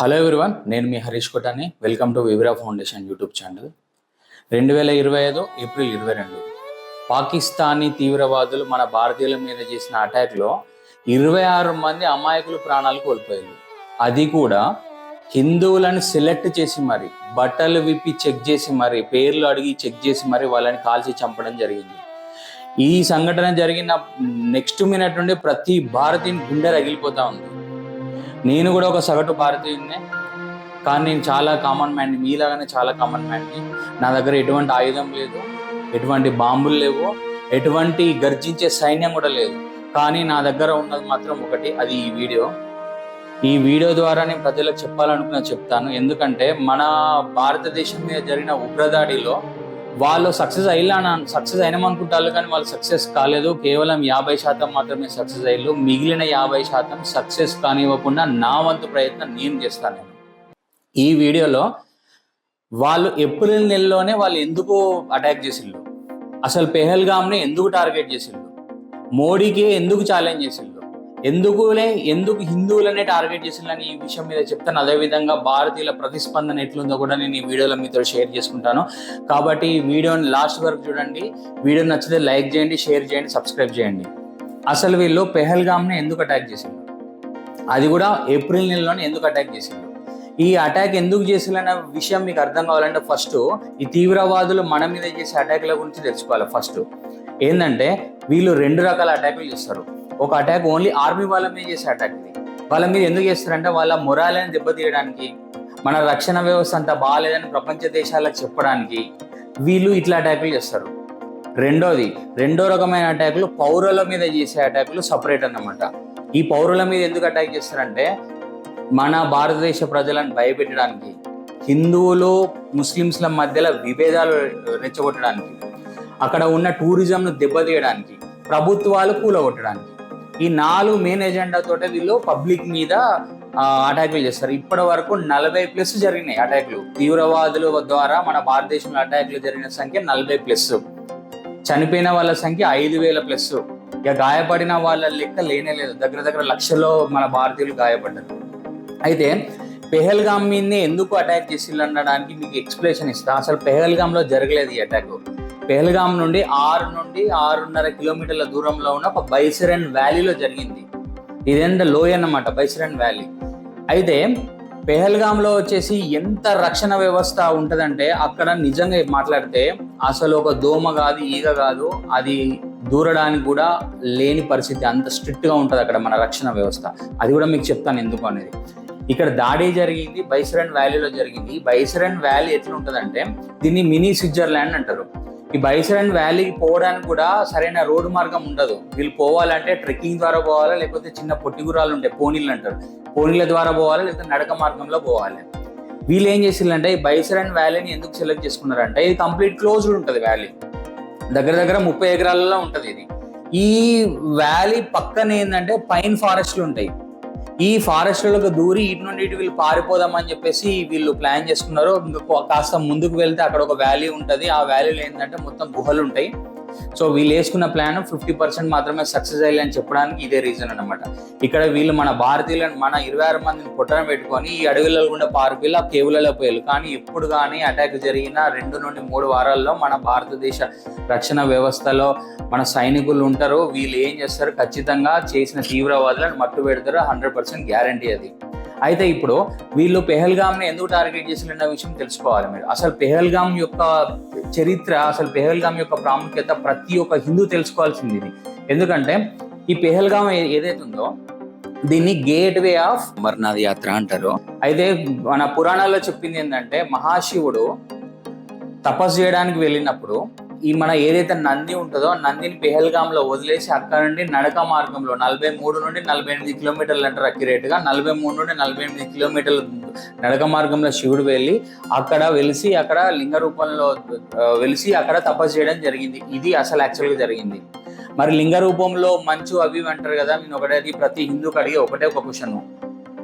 Hello everyone నేను మీ Harish Kotani. Welcome to Vivara foundation YouTube channel రెండు వేల ఇరవై ఐదు ఏప్రిల్ ఇరవై రెండు. పాకిస్తానీ తీవ్రవాదులు మన భారతీయుల మీద చేసిన అటాక్లో ఇరవై ఆరు మంది అమాయకులు ప్రాణాలు కోల్పోయారు. అది కూడా హిందువులను సెలెక్ట్ చేసి మరి బట్టలు విప్పి చెక్ చేసి మరి పేర్లు అడిగి చెక్ చేసి మరి వాళ్ళని కాల్చి చంపడం జరిగింది. ఈ సంఘటన జరిగిన నెక్స్ట్ మినిట్ నుండి ప్రతి భారతీయుని గుండె రగిలిపోతా ఉంది. నేను కూడా ఒక సగటు భారతీయుడినే కానీ నేను చాలా కామన్ మ్యాన్ని మీలాగానే చాలా కామన్ మ్యాన్ని నా దగ్గర ఎటువంటి ఆయుధం లేదు ఎటువంటి బాంబులు లేవు ఎటువంటి గర్జించే సైన్యం కూడా లేదు. కానీ నా దగ్గర ఉన్నది మాత్రం ఒకటి అది ఈ వీడియో. ఈ వీడియో ద్వారా నేను ప్రజలకు చెప్పాలనుకున్న చెప్తాను. ఎందుకంటే మన భారతదేశం మీద జరిగిన ఉగ్రదాడిలో వాళ్ళు సక్సెస్ అయ్యాను సక్సెస్ అయినామనుకుంటారు కానీ వాళ్ళు సక్సెస్ కాలేదు. కేవలం యాభై శాతం మాత్రమే సక్సెస్ అయ్యారు. మిగిలిన యాభై శాతం సక్సెస్ కానివ్వకుండా నా వంతు ప్రయత్నం నేను చేస్తాను నేను. ఈ వీడియోలో వాళ్ళు ఏప్రిల్ నెలలోనే వాళ్ళు ఎందుకు అటాక్ చేసిండ్రు అసలు పెహల్గామ్ని ఎందుకు టార్గెట్ చేసిండ్రు మోడీకి ఎందుకు ఛాలెంజ్ చేసిండ్రు ఎందుకులే ఎందుకు హిందువులనే టార్గెట్ చేసిందని ఈ విషయం మీద చెప్తాను. అదేవిధంగా భారతీయుల ప్రతిస్పందన ఎట్లుందో కూడా నేను ఈ వీడియోలో మీతో షేర్ చేసుకుంటాను. కాబట్టి ఈ వీడియోని లాస్ట్ వరకు చూడండి. వీడియో నచ్చితే లైక్ చేయండి షేర్ చేయండి సబ్స్క్రైబ్ చేయండి. అసలు వీళ్ళు పెహల్గామ్ని ఎందుకు అటాక్ చేసిండ్రు? అది కూడా ఏప్రిల్ నెలలోనే ఎందుకు అటాక్ చేసింది ఈ అటాక్ ఎందుకు చేసిందన్న విషయం మీకు అర్థం కావాలంటే ఫస్ట్ ఈ తీవ్రవాదులు మన మీద చేసే అటాక్ల గురించి తెలుసుకోవాలి ఫస్ట్. ఏంటంటే వీళ్ళు రెండు రకాల అటాకులు చేస్తారు. ఒక అటాక్ ఓన్లీ ఆర్మీ వాళ్ళ మీద చేసే అటాక్ ఇది. వాళ్ళ మీద ఎందుకు చేస్తారంటే వాళ్ళ మొరాలని దెబ్బతీయడానికి మన రక్షణ వ్యవస్థ అంతా బాగాలేదని ప్రపంచ దేశాలకు చెప్పడానికి వీళ్ళు ఇట్లా అటాకులు చేస్తారు. రెండోది రెండో రకమైన అటాకులు పౌరుల మీద చేసే అటాకులు సపరేట్ అన్నమాట. ఈ పౌరుల మీద ఎందుకు అటాక్ చేస్తారంటే మన భారతదేశ ప్రజలను భయపెట్టడానికి హిందువులు ముస్లింస్ల మధ్యలో విభేదాలు రెచ్చగొట్టడానికి అక్కడ ఉన్న టూరిజంను దెబ్బతీయడానికి ప్రభుత్వాలు కూలగొట్టడానికి ఈ నాలుగు మెయిన్ ఎజెండాతోటే వీళ్ళు పబ్లిక్ మీద అటాక్లు చేస్తారు. ఇప్పటి వరకు నలభై ప్లస్ జరిగినాయి అటాక్లు తీవ్రవాదుల ద్వారా మన భారతదేశంలో అటాక్లు జరిగిన సంఖ్య నలభై ప్లస్ చనిపోయిన వాళ్ళ సంఖ్య ఐదు వేల ప్లస్ ఇక గాయపడిన వాళ్ళ లెక్క లేనే లేదు. దగ్గర దగ్గర లక్షల్లో మన భారతీయులు గాయపడ్డారు. అయితే పెహల్గామ్ మీదనే ఎందుకు అటాక్ చేసిల్లు అనడానికి మీకు ఎక్స్ప్లెనేషన్ ఇస్తా. అసలు పెహల్గామ్లో జరగలేదు ఈ అటాక్ పెహల్గామ్ నుండి ఆరు నుండి ఆరున్నర కిలోమీటర్ల దూరంలో ఉన్న ఒక బైసరన్ వ్యాలీలో జరిగింది. ఇదేంట లోయ అన్నమాట బైసరన్ వ్యాలీ. అయితే పెహల్గామ్లో వచ్చేసి ఎంత రక్షణ వ్యవస్థ ఉంటుందంటే అక్కడ నిజంగా మాట్లాడితే అసలు ఒక దోమ కాదు ఈగ కాదు అది దూరడానికి కూడా లేని పరిస్థితి అంత స్ట్రిక్ట్గా ఉంటుంది అక్కడ మన రక్షణ వ్యవస్థ. అది కూడా మీకు చెప్తాను ఎందుకు అనేది. ఇక్కడ దాడి జరిగింది బైసరన్ వ్యాలీలో జరిగింది. బైసరన్ వ్యాలీ ఎట్లా ఉంటుందంటే దీన్ని మినీ స్విట్జర్లాండ్ అంటారు. ఈ బైసరన్ వ్యాలీకి పోవడానికి కూడా సరైన రోడ్డు మార్గం ఉండదు. వీళ్ళు పోవాలంటే ట్రెక్కింగ్ ద్వారా పోవాలా లేకపోతే చిన్న పొట్టిగురాలు ఉంటాయి పోనీళ్ళు అంటారు. పోనీల ద్వారా పోవాలా లేకపోతే నడక మార్గంలో పోవాలి. వీళ్ళు ఏం చేసిందంటే ఈ బైసరన్ వ్యాలీని ఎందుకు సెలెక్ట్ చేసుకున్నారంటే ఇది కంప్లీట్ క్లోజ్డ్ ఉంటుంది వ్యాలీ. దగ్గర దగ్గర ముప్పై ఎకరాలలో ఉంటుంది ఇది. ఈ వ్యాలీ పక్కన ఏంటంటే పైన్ ఫారెస్ట్లు ఉంటాయి. ఈ ఫారెస్ట్లకు దూరి ఇటు నుండి ఇటు వీళ్ళు పారిపోదామని చెప్పేసి వీళ్ళు ప్లాన్ చేసుకున్నారు. కాస్త ముందుకు వెళ్తే అక్కడ ఒక వ్యాలీ ఉంటుంది. ఆ వ్యాలీలో ఏంటంటే మొత్తం గుహలు ఉంటాయి సో వీళ్ళు వేసుకున్న ప్లాన్ ఫిఫ్టీ పర్సెంట్ మాత్రమే సక్సెస్ అయ్యాలి అని చెప్పడానికి ఇదే రీజన్ అనమాట ఇక్కడ వీళ్ళు మన భారతీయులను మన ఇరవై ఆరు మందిని పుట్టడం పెట్టుకొని ఈ అడవిలో గుండా పారిపోయి ఆ కేవులలో పోయారు కానీ ఎప్పుడు కానీ అటాక్ జరిగిన రెండు నుండి మూడు వారాల్లో మన భారతదేశ రక్షణ వ్యవస్థలో మన సైనికులు ఉంటారు. వీళ్ళు ఏం చేస్తారు? ఖచ్చితంగా చేసిన తీవ్రవాదులను మట్టు పెడతారు హండ్రెడ్ పర్సెంట్ గ్యారంటీ అది. అయితే ఇప్పుడు వీళ్ళు పెహల్గామ్ని ఎందుకు టార్గెట్ చేసిన విషయం తెలుసుకోవాలి మీరు. అసలు పెహల్గామ్ యొక్క చరిత్ర అసలు పెహల్గామ్ యొక్క ప్రాముఖ్యత ప్రతి ఒక్క హిందూ తెలుసుకోవాల్సింది ఇది. ఎందుకంటే ఈ పెహల్గామ్ ఏదైతే ఉందో దీన్ని గేట్ వే ఆఫ్ అమర్నాథ్ యాత్ర అంటారు. అయితే మన పురాణాల్లో చెప్పింది ఏంటంటే మహాశివుడు తపస్సు చేయడానికి వెళ్ళినప్పుడు ఈ మన ఏదైతే నంది ఉంటుందో నందిని పెహల్గామ్లో వదిలేసి అక్కడ నుండి నడక మార్గంలో నలభై మూడు నుండి నలభై ఎనిమిది కిలోమీటర్లు అంటారు అక్యురేట్గా నలభై మూడు నుండి నలభై ఎనిమిది కిలోమీటర్లు నడక మార్గంలో శివుడు వెళ్ళి అక్కడ వెలిసి అక్కడ లింగ రూపంలో వెలిసి అక్కడ తపస్సు చేయడం జరిగింది. ఇది అసలు యాక్చువల్గా జరిగింది. మరి లింగ రూపంలో మంచు అవి అంటారు కదా నేను ఒకటే ప్రతి హిందూకి అడిగే ఒకటే ఒక క్వశ్చన్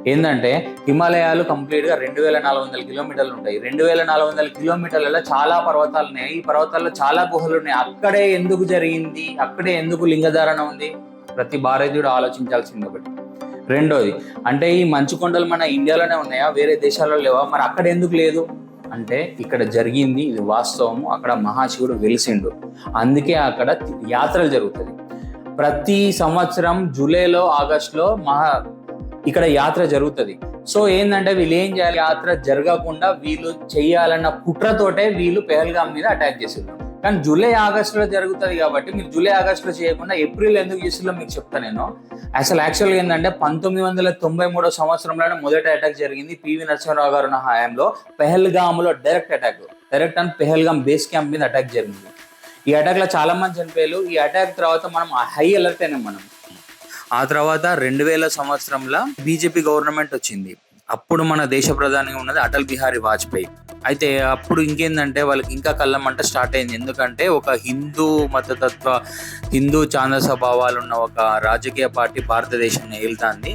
ఏంటంటే హిమాలయాలు కంప్లీట్గా రెండు వేల నాలుగు వందల కిలోమీటర్లు ఉంటాయి. రెండు వేల నాలుగు వందల కిలోమీటర్లలో చాలా పర్వతాలు ఉన్నాయి. ఈ పర్వతాల్లో చాలా గుహలు ఉన్నాయి. అక్కడే ఎందుకు జరిగింది? అక్కడే ఎందుకు లింగధారణ ఉంది? ప్రతి భారతీయుడు ఆలోచించాల్సింది ఒకటి. రెండోది అంటే ఈ మంచు కొండలు మన ఇండియాలోనే ఉన్నాయా? వేరే దేశాల్లో లేవా? మరి అక్కడ ఎందుకు లేదు? అంటే ఇక్కడ జరిగింది ఇది వాస్తవము. అక్కడ మహాశివుడు వెలిసిండు. అందుకే అక్కడ యాత్రలు జరుగుతుంది ప్రతి సంవత్సరం జూలైలో ఆగస్టులో మహా ఇక్కడ యాత్ర జరుగుతుంది. సో ఏంటంటే వీళ్ళు ఏం చేయాలి? యాత్ర జరగకుండా వీళ్ళు చేయాలన్న కుట్రతోటే వీళ్ళు పెహల్గాం మీద అటాక్ చేసారు కానీ జూలై ఆగస్టులో జరుగుతుంది కాబట్టి మీరు జూలై ఆగస్టులో చేయకుండా ఏప్రిల్ ఎందుకు చేసిందో మీకు చెప్తా నేను. అసలు యాక్చువల్గా ఏంటంటే పంతొమ్మిది వందల తొంభై మూడో సంవత్సరంలోనే మొదటి అటాక్ జరిగింది పివి నరసింహరావు గారు ఉన్న హయాంలో. పెహల్గామ్లో direct attack direct and Pahalgam base camp మీద అటాక్ జరిగింది. ఈ అటాక్లో చాలా మంది చనిపోయారు. ఈ అటాక్ తర్వాత మనం హై అలర్ట్ అయినాం మనం. ఆ తర్వాత రెండు వేల సంవత్సరంలో బీజేపీ గవర్నమెంట్ వచ్చింది. అప్పుడు మన దేశ ప్రధానిగా ఉన్నది అటల్ బిహారీ వాజ్పేయి. అయితే అప్పుడు ఇంకేందంటే వాళ్ళకి ఇంకా కళ్ళమంట స్టార్ట్ అయింది. ఎందుకంటే ఒక హిందూ మతతత్వ హిందూ ఛాందస భావాలు ఉన్న ఒక రాజకీయ పార్టీ భారతదేశాన్ని ఏలుతాంది.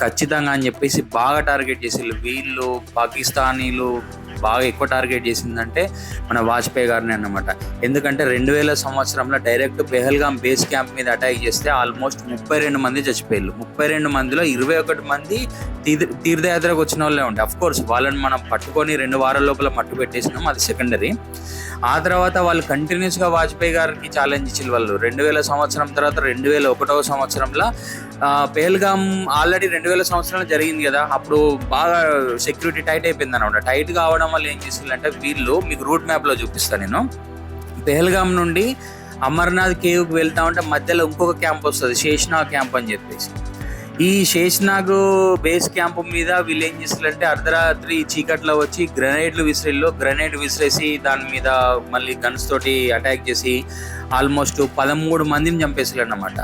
ఖచ్చితంగా అని చెప్పేసి బాగా టార్గెట్ చేసి వీళ్ళు పాకిస్తానీలు బాగా ఎక్కువ టార్గెట్ చేసిందంటే మన వాజ్పేయి గారిని అన్నమాట. ఎందుకంటే రెండు వేల సంవత్సరంలో డైరెక్ట్ పెహల్గాం బేస్ క్యాంప్ మీద అటాక్ చేస్తే ఆల్మోస్ట్ ముప్పై రెండు మంది చచ్చిపోయారు ముప్పై రెండు మందిలో ఇరవై ఒకటి మంది తీర్థ తీర్థయాత్రకు వచ్చిన వాళ్ళే ఉంటాయి అఫ్ కోర్స్ వాళ్ళని మనం పట్టుకొని రెండు వారాల లోపల మట్టు పెట్టేసినాం అది సెకండరీ. ఆ తర్వాత వాళ్ళు కంటిన్యూస్గా వాజ్పేయి గారికి ఛాలెంజ్ ఇచ్చిన వాళ్ళు. రెండు వేల సంవత్సరం తర్వాత రెండు వేల ఒకటవ సంవత్సరంలో పెహల్గామ్ ఆల్రెడీ రెండు వేల సంవత్సరంలో జరిగింది కదా. అప్పుడు బాగా సెక్యూరిటీ టైట్ అయిపోయింది అనమాట. టైట్ కావడం వల్ల ఏం చేసిందంటే వీళ్ళు మీకు రూట్ మ్యాప్లో చూపిస్తాను నేను. పెహల్గామ్ నుండి అమర్నాథ్ కేవ్కి వెళ్తా ఉంటే మధ్యలో ఇంకొక క్యాంప్ వస్తుంది శేషనాగ్ క్యాంప్ అని చెప్పేసి. ఈ శేషనాగ్ బేస్ క్యాంప్ మీద వీళ్ళు ఏం చేస్తారంటే అర్ధరాత్రి చీకట్లో వచ్చి గ్రనేడ్లు విసిరిలో గ్రనేడ్ విసిరేసి దాని మీద మళ్ళీ గన్స్ తోటి అటాక్ చేసి ఆల్మోస్ట్ పదమూడు మందిని చంపేసారు అన్నమాట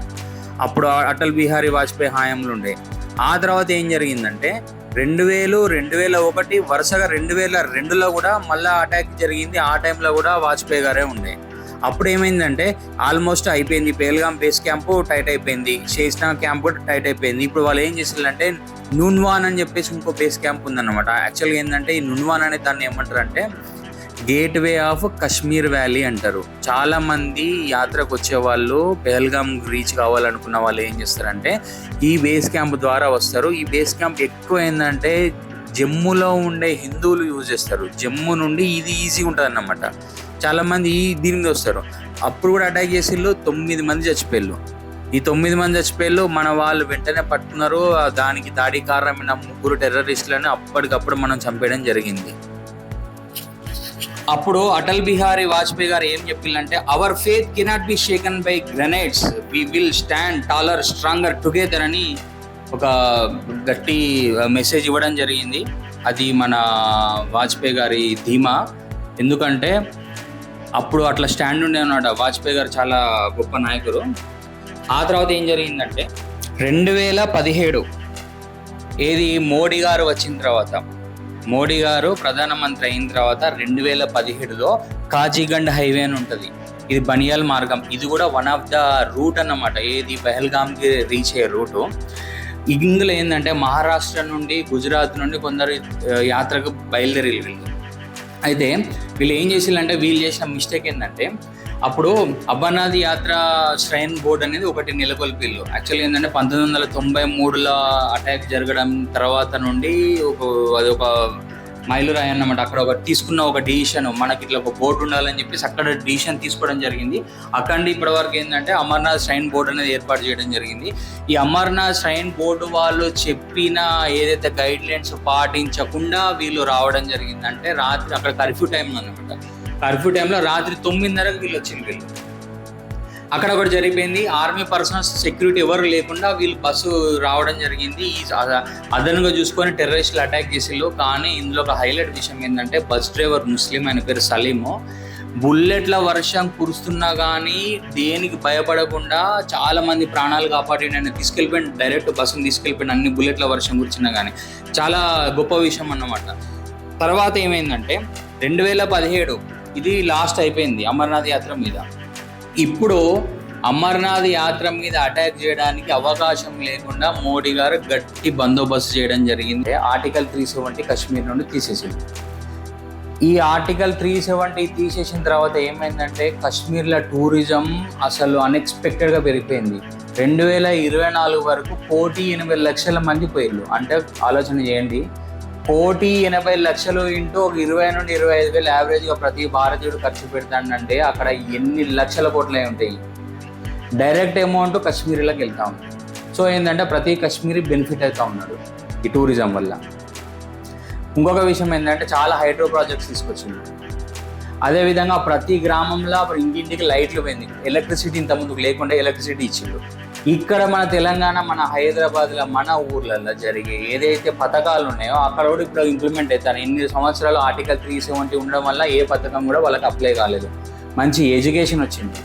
అప్పుడు అటల్ బిహారీ వాజ్పేయి హాయంలో ఉండే ఆ తర్వాత ఏం జరిగిందంటే రెండు వేలు రెండు వేల ఒకటి వరుసగా రెండు వేల రెండులో కూడా మళ్ళీ అటాక్ జరిగింది. ఆ టైంలో కూడా వాజ్పేయి గారే ఉండే. అప్పుడు ఏమైందంటే ఆల్మోస్ట్ అయిపోయింది. పేల్గాం బేస్ క్యాంపు టైట్ అయిపోయింది. చేసిన క్యాంప్ కూడా టైట్ అయిపోయింది. ఇప్పుడు వాళ్ళు ఏం చేసిందంటే నున్వాన్ అని చెప్పేసి ఇంకో బేస్ క్యాంప్ ఉందన్నమాట. యాక్చువల్గా ఏంటంటే ఈ నున్వాన్ అనే దాన్ని ఏమంటారు అంటే gateway of Kashmir valley అంటారు. చాలా మంది యాత్రకు వచ్చే వాళ్ళు పెహల్గామ్ రీచ్ కావాలనుకున్న వాళ్ళు ఏం చేస్తారంటే ఈ బేస్ క్యాంప్ ద్వారా వస్తారు. ఈ బేస్ క్యాంప్ ఎక్కువ ఏంటంటే జమ్ములో ఉండే హిందువులు యూజ్ చేస్తారు. జమ్ము నుండి ఇది ఈజీ ఉంటుంది అన్నమాట చాలా మంది ఈ దీని మీద వస్తారు. అప్పుడు కూడా అటాక్ చేసిళ్ళు తొమ్మిది మంది చచ్చిపోయారు ఈ తొమ్మిది మంది చచ్చిపోయారు మన వాళ్ళు వెంటనే పట్టుకున్నారు దానికి దాడి కారణమైన ముగ్గురు టెర్రరిస్టులను అప్పటికప్పుడు మనం చంపేయడం జరిగింది. అప్పుడు అటల్ బిహారీ వాజ్పేయి గారు ఏం చెప్పిందంటే our faith cannot be shaken by grenades we will stand taller stronger together అని ఒక గట్టి మెసేజ్ ఇవ్వడం జరిగింది. అది మన వాజ్పేయి గారి ధీమా. ఎందుకంటే అప్పుడు అట్లా స్టాండ్ ఉండే అన్నమాట వాజ్పేయి గారు చాలా గొప్ప నాయకుడు. ఆ తర్వాత ఏం జరిగిందంటే రెండు వేల పదిహేడు ఏది మోడీ గారు వచ్చిన తర్వాత మోడీ గారు ప్రధానమంత్రి అయిన తర్వాత రెండు వేల పదిహేడులో కాజీగండ్ హైవే అని ఉంటుంది. ఇది బనియాల్ మార్గం. ఇది కూడా వన్ ఆఫ్ ద రూట్ అన్నమాట. ఏది? పెహల్గామ్కి రీచ్ అయ్యే రూటు ఇందులో ఏంటంటే మహారాష్ట్ర నుండి గుజరాత్ నుండి కొందరు యాత్రకు బయలుదేరి వెళ్ళారు అయితే వీళ్ళు ఏం చేసిందంటే వీళ్ళు చేసిన మిస్టేక్ ఏంటంటే అప్పుడు అమర్నాథ్ యాత్ర శ్రైన్ బోర్డ్ అనేది ఒకటి నెలకొల్పిల్లు యాక్చువల్గా ఏంటంటే పంతొమ్మిది వందల తొంభై మూడులో అటాక్ జరగడం తర్వాత నుండి ఒక అది ఒక మైలురాయి అన్నమాట అక్కడ ఒక తీసుకున్న ఒక డిసిషన్ మనకి ఇట్లా ఒక బోర్డు ఉండాలని చెప్పేసి అక్కడ డిసిషన్ తీసుకోవడం జరిగింది. అక్కడ ఇప్పటి వరకు ఏంటంటే అమర్నాథ్ శ్రైన్ బోర్డు అనేది ఏర్పాటు చేయడం జరిగింది. ఈ అమర్నాథ్ శ్రైన్ బోర్డు వాళ్ళు చెప్పిన ఏదైతే గైడ్ లైన్స్ పాటించకుండా వీళ్ళు రావడం జరిగిందంటే రాత్రి అక్కడ కర్ఫ్యూ టైం అనమాట కర్ఫ్యూ టైంలో రాత్రి తొమ్మిదిన్నరకు వీళ్ళు వచ్చింది వీళ్ళు. అక్కడ ఒకటి జరిగిపోయింది. ఆర్మీ పర్సనల్స్ సెక్యూరిటీ ఎవరు లేకుండా వీళ్ళు బస్సు రావడం జరిగింది. ఈ అద- అదనంగా చూసుకొని టెర్రరిస్టులు అటాక్ చేసిళ్ళు. కానీ ఇందులో ఒక హైలైట్ విషయం ఏంటంటే బస్ డ్రైవర్ ముస్లిం ఆయన పేరు సలీము. బుల్లెట్ల వర్షం కురుస్తున్నా కానీ దేనికి భయపడకుండా చాలా మంది ప్రాణాలు కాపాడి నేను తీసుకెళ్ళిపోయిన డైరెక్ట్ బస్సును తీసుకెళ్ళిపోయిన అన్ని బుల్లెట్ల వర్షం కురిచినా కానీ చాలా గొప్ప విషయం అన్నమాట. తర్వాత ఏమైందంటే రెండు వేల పదిహేడు ఇది లాస్ట్ అయిపోయింది అమర్నాథ్ యాత్ర మీద. ఇప్పుడు అమర్నాథ్ యాత్ర మీద అటాక్ చేయడానికి అవకాశం లేకుండా మోడీ గారు గట్టి బందోబస్తు చేయడం జరిగింది. ఆర్టికల్ త్రీ సెవెంటీ కశ్మీర్ నుండి తీసేసింది. ఈ ఆర్టికల్ త్రీ సెవెంటీ తీసేసిన తర్వాత ఏమైందంటే కశ్మీర్లో టూరిజం అసలు అన్ఎక్స్పెక్టెడ్గా పెరిగిపోయింది. రెండు వేల ఇరవై నాలుగు వరకు కోటి ఎనభై లక్షల మంది పోయిర్రు. అంటే ఆలోచన చేయండి. కోటి ఎనభై లక్షలు ఇంటూ ఒక ఇరవై నుండి ఇరవై ఐదు వేలు యావరేజ్గా ప్రతి భారతీయుడు ఖర్చు పెడతాడంటే అక్కడ ఎన్ని లక్షల కోట్లే ఉంటాయి. డైరెక్ట్ అమౌంట్ కశ్మీర్లోకి వెళ్తా ఉంది సో ఏంటంటే ప్రతి కశ్మీరీ బెనిఫిట్ అవుతా ఉన్నాడు ఈ టూరిజం వల్ల. ఇంకొక విషయం ఏంటంటే చాలా హైడ్రో ప్రాజెక్ట్స్ తీసుకొచ్చింది అదేవిధంగా ప్రతి గ్రామంలో అప్పుడు ఇంటింటికి లైట్లు పోయింది. ఎలక్ట్రిసిటీ ఇంత లేకుండా ఎలక్ట్రిసిటీ ఇచ్చిండు. ఇక్కడ మన తెలంగాణ మన హైదరాబాద్లో మన ఊర్లలో జరిగే ఏదైతే పథకాలు ఉన్నాయో అక్కడ కూడా ఇప్పుడు ఇంప్లిమెంట్ అవుతారు ఎన్ని సంవత్సరాలు ఆర్టికల్ త్రీ సెవెంటీ ఉండడం వల్ల ఏ పథకం కూడా వాళ్ళకి అప్లై కాలేదు. మంచి ఎడ్యుకేషన్ వచ్చింది.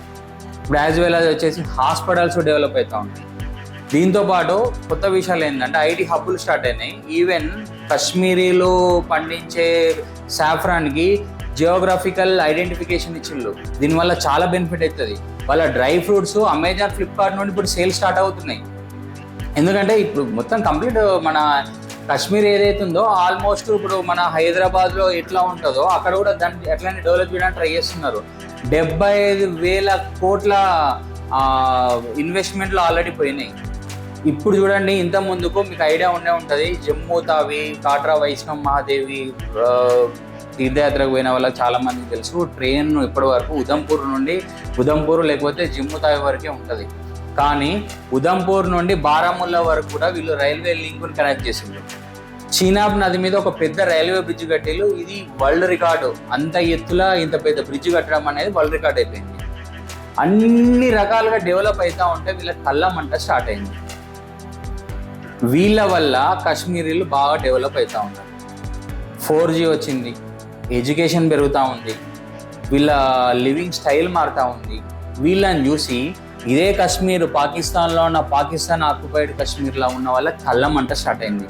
ఇప్పుడు యాజ్ వెల్ అది వచ్చేసి హాస్పిటల్స్ డెవలప్ అవుతూ ఉంటాయి దీంతో పాటు కొత్త విషయాలు ఏంటంటే ఐటీ హబ్బులు స్టార్ట్ అయినాయి. ఈవెన్ కశ్మీరీలో పండించే సాఫ్రాన్కి జియోగ్రఫికల్ ఐడెంటిఫికేషన్ ఇచ్చిండ్రు దీనివల్ల చాలా బెనిఫిట్ అవుతుంది. వాళ్ళ డ్రై ఫ్రూట్స్ అమెజాన్ ఫ్లిప్కార్ట్ నుండి ఇప్పుడు సేల్ స్టార్ట్ అవుతున్నాయి. ఎందుకంటే ఇప్పుడు మొత్తం కంప్లీట్ మన కాశ్మీర్ ఏదైతే ఉందో ఆల్మోస్ట్ ఇప్పుడు మన హైదరాబాద్లో ఎట్లా ఉంటుందో అక్కడ కూడా దాన్ని ఎట్లానే డెవలప్ చేయడానికి ట్రై చేస్తున్నారు. డెబ్బై ఐదు వేల కోట్ల ఇన్వెస్ట్మెంట్లు ఆల్రెడీ పోయినాయి. ఇప్పుడు చూడండి ఇంత ముందుకు మీకు ఐడియా ఉండే ఉంటుంది జమ్మూ తావి కాట్రా వైష్ణవ్ మహాదేవి తీర్థయాత్రకు పోయిన వాళ్ళకి చాలా మందికి తెలుసు. ట్రైన్ ఇప్పటి వరకు ఉదంపూర్ నుండి ఉదంపూర్ లేకపోతే జిమ్ము తావి వరకే ఉంటుంది. కానీ ఉదంపూర్ నుండి బారాముల్లా వరకు కూడా వీళ్ళు రైల్వే లింకుని కనెక్ట్ చేసిండ్రు. చీనాబ్ నది మీద ఒక పెద్ద రైల్వే బ్రిడ్జ్ కట్టేలు ఇది వరల్డ్ రికార్డు. అంత ఎత్తులా ఇంత పెద్ద బ్రిడ్జ్ కట్టడం అనేది వరల్డ్ రికార్డ్ అయిపోయింది. అన్ని రకాలుగా డెవలప్ అవుతా ఉంటే వీళ్ళ కళ్ళమంట స్టార్ట్ అయింది. వీళ్ళ వల్ల కాశ్మీరీలు బాగా డెవలప్ అవుతూ ఉన్నారు. ఫోర్ జీ వచ్చింది. ఎడ్యుకేషన్ పెరుగుతూ ఉంది. వీళ్ళ లివింగ్ స్టైల్ మారుతూ ఉంది. వీళ్ళని చూసి ఇదే కాశ్మీర్ పాకిస్తాన్లో ఉన్న పాకిస్తాన్ ఆక్యుపైడ్ కాశ్మీర్లో ఉన్న వాళ్ళ కళ్ళమంట స్టార్ట్ అయింది.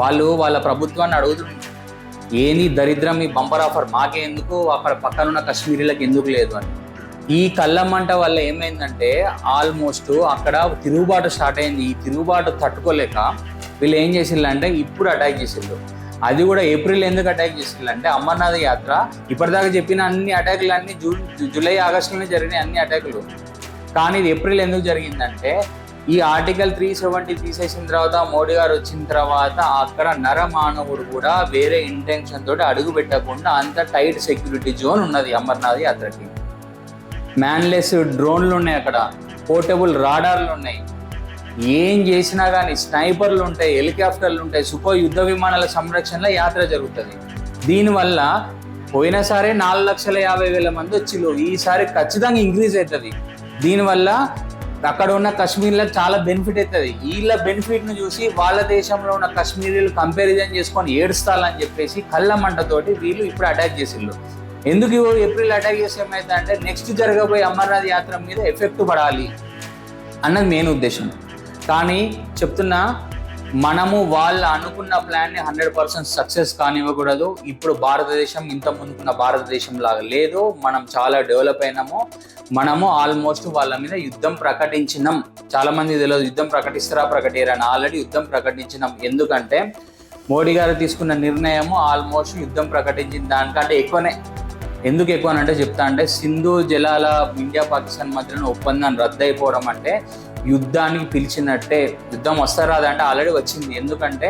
వాళ్ళు వాళ్ళ ప్రభుత్వాన్ని అడుగుతున్నారు. ఏంది దరిద్రం ఈ బంపర్ ఆఫర్ మాకే ఎందుకు? అక్కడ పక్కనున్న కాశ్మీరీలకు ఎందుకు లేదు అని. ఈ కళ్ళమంట వల్ల ఏమైందంటే ఆల్మోస్ట్ అక్కడ తిరుగుబాటు స్టార్ట్ అయింది. ఈ తిరుగుబాటు తట్టుకోలేక వీళ్ళు ఏం చేసిండ్రు అంటే ఇప్పుడు అటాక్ చేసిండ్రు అది కూడా ఏప్రిల్ ఎందుకు అటాక్ చేసిందంటే అమర్నాథ్ యాత్ర. ఇప్పటిదాకా చెప్పిన అన్ని అటాకులు అన్ని జూన్ జూలై ఆగస్టులోనే జరిగిన అన్ని అటాకులు కానీ ఇది ఏప్రిల్ ఎందుకు జరిగిందంటే ఈ ఆర్టికల్ త్రీ సెవెంటీ తీసేసిన తర్వాత మోడీ గారు వచ్చిన తర్వాత అక్కడ నరమానవుడు కూడా వేరే ఇంటెన్షన్ తోటి అడుగు పెట్టకుండా అంత టైట్ సెక్యూరిటీ జోన్ ఉన్నది అమర్నాథ్ యాత్రకి. మ్యాన్లెస్ డ్రోన్లు ఉన్నాయి అక్కడ. పోర్టబుల్ రాడార్లు ఉన్నాయి. ఏం చేసినా కానీ స్నైపర్లు ఉంటాయి హెలికాప్టర్లు ఉంటాయి సుఖో యుద్ధ విమానాల సంరక్షణలో యాత్ర జరుగుతుంది. దీనివల్ల పోయినసారి నాలుగు లక్షల యాభై వేల మంది వచ్చిండ్రు ఈసారి ఖచ్చితంగా ఇంక్రీజ్ అవుతుంది దీనివల్ల అక్కడ ఉన్న కశ్మీర్లకు చాలా బెనిఫిట్ అవుతుంది వీళ్ళ బెనిఫిట్ను చూసి వాళ్ళ దేశంలో ఉన్న కశ్మీరీలు కంపారిజన్ చేసుకొని ఏడుస్తాలని చెప్పేసి కళ్ళ మంటతోటి వీళ్ళు ఇప్పుడు అటాక్ చేసిండ్రు ఎందుకు ఏప్రిల్ అటాక్ చేసి ఏమైంది అంటే నెక్స్ట్ జరగబోయే అమర్నాథ్ యాత్ర మీద ఎఫెక్ట్ పడాలి అన్నది మెయిన్ ఉద్దేశం. కానీ చెప్తున్నా మనము వాళ్ళు అనుకున్న ప్లాన్ని హండ్రెడ్ పర్సెంట్ సక్సెస్ కానివ్వకూడదు. ఇప్పుడు భారతదేశం ఇంత ముందుకున్న భారతదేశం లాగా లేదు. మనం చాలా డెవలప్ అయినాము. మనము ఆల్మోస్ట్ వాళ్ళ మీద యుద్ధం ప్రకటించినాం. చాలా మంది తెలియదు యుద్ధం ప్రకటిస్తారా ప్రకటిస్తారని ఆల్రెడీ యుద్ధం ప్రకటించినాం. ఎందుకంటే మోడీ గారు తీసుకున్న నిర్ణయము ఆల్మోస్ట్ యుద్ధం ప్రకటించిన దానికంటే ఎక్కువనే. ఎందుకు ఎక్కువ అంటే చెప్తా అంటే సింధు జలాల ఇండియా పాకిస్తాన్ మధ్యన ఒప్పందం రద్దయిపోవడం అంటే యుద్ధానికి పిలిచినట్టే యుద్ధం వస్తారాదంటే అంటే ఆల్రెడీ వచ్చింది. ఎందుకంటే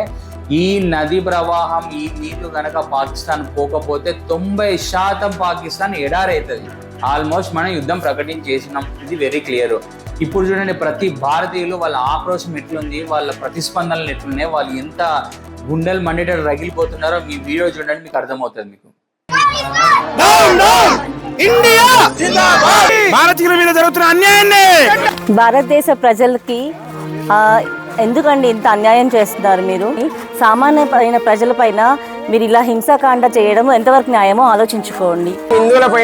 ఈ నది ప్రవాహం ఈ నీళ్ళు కనుక పాకిస్తాన్ పోకపోతే తొంభై శాతం పాకిస్తాన్ ఎడారైతుంది. ఆల్మోస్ట్ మనం యుద్ధం ప్రకటించేసినాం. ఇది వెరీ క్లియర్ ఇప్పుడు చూడండి ప్రతి భారతీయులు వాళ్ళ ఆక్రోశం ఎట్లుంది వాళ్ళ ప్రతిస్పందనలు ఎట్లున్నాయి వాళ్ళు ఎంత గుండెలు మండేటట్టు రగిలిపోతున్నారో మీ వీడియో చూడండి మీకు అర్థమవుతుంది మీకు. ఇండియా! భారతీయుల మీద జరుగుతున్న అన్యాయాన్ని! భారతదేశ ప్రజలకి ఎందుకండి ఇంత అన్యాయం చేస్తున్నారు మీరు? సామాన్యమైన ప్రజలపైన మీరు ఇలా హింసాకాండ చేయడం ఎంతవరకు న్యాయమో ఆలోచించుకోండి. హిందువులపై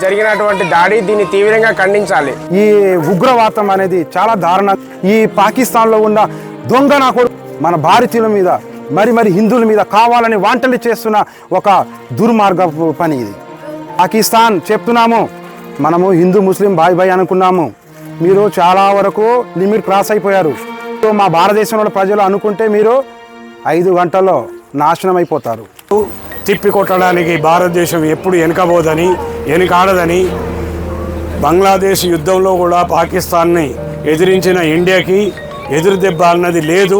జరిగినటువంటి దాడి దీన్ని తీవ్రంగా ఖండించాలి. ఈ ఉగ్రవాదం అనేది చాలా దారుణం. ఈ పాకిస్తాన్లో ఉన్న దొంగ నాకు మన భారతీయుల మీద మరి మరి హిందువుల మీద కావాలని వాంటలు చేస్తున్న ఒక దుర్మార్గ పని ఇది. పాకిస్తాన్ చెప్తున్నాము. మనము హిందూ ముస్లిం బాయ్ బాయ్ అనుకున్నాము. మీరు చాలా వరకు లిమిట్ క్రాస్ అయిపోయారు. సో మా భారతదేశంలో ప్రజలు అనుకుంటే మీరు ఐదు గంటల్లో నాశనం అయిపోతారు. తిప్పి కొట్టడానికి భారతదేశం ఎప్పుడు వెనుకబోదని వెనుకాడదని బంగ్లాదేశ్ యుద్ధంలో కూడా పాకిస్తాన్ని ఎదిరించిన ఇండియాకి ఎదురు దెబ్బ అన్నది లేదు.